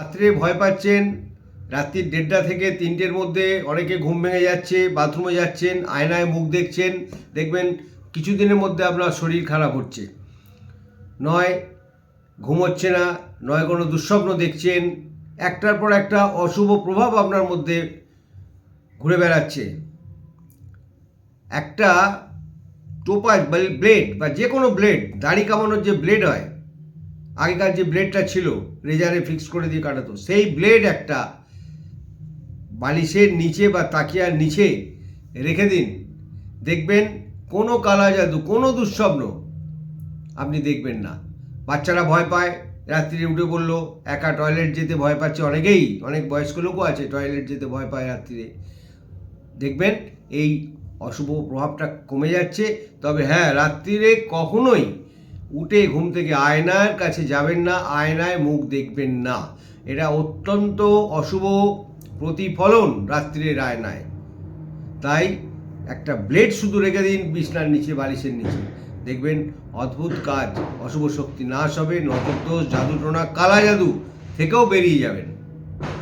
রাত্রে ভয় পাচ্ছেন। রাত্রির দেড়টা থেকে তিনটের মধ্যে অনেকে ঘুম ভেঙে যাচ্ছে, বাথরুমে যাচ্ছেন, আয়নায় মুখ দেখছেন। দেখবেন কিছুদিনের মধ্যে আপনার শরীর খারাপ হচ্ছে। নয়, ঘুম হচ্ছে না, নয় কোনো দুঃস্বপ্ন দেখছেন। একটার পর একটা অশুভ প্রভাব আপনার মধ্যে ঘুরে বেড়াচ্ছে। একটা টোপাজ বা ব্লেড বা যে কোনো ব্লেড, দাড়ি কামানোর যে ব্লেড হয় আগেকার যে ব্লেডটা ছিল, রেজারে ফিক্স করে দিয়ে কাটাতো, সেই ব্লেড একটা বালিশের নিচে বা তাকিয়ার নিচে রেখে দিন। দেখবেন কোনো কালা জাদু, কোনো দুঃস্বপ্ন আপনি দেখবেন না। বাচ্চারা ভয় পায়, রাত্রিরে উঠে বলল, একা টয়লেট যেতে ভয় পাচ্ছে? অনেকেই, অনেক বয়স্ক লোকও আছে টয়লেট যেতে ভয় পায় রাত্রিরে। দেখবেন এই অশুভ প্রভাবটা কমে যাচ্ছে। তবে হ্যাঁ রাত্রিরে কখনোই উঠে ঘুম থেকে আয়নার কাছে যাবেন না, আয়নায় মুখ দেখবেন না। এটা অত্যন্ত অশুভ প্রতিফলন রাত্রির আয়নায়। তাই একটা ব্লেড শুধু রেখে দিন বিছনার নিচে, বালিশের নিচে। দেখবেন অদ্ভুত কাজ, অশুভ শক্তি নাশ হবে নজর দোষ জাদু টোনা কালা জাদু থেকেও বেরিয়ে যাবেন।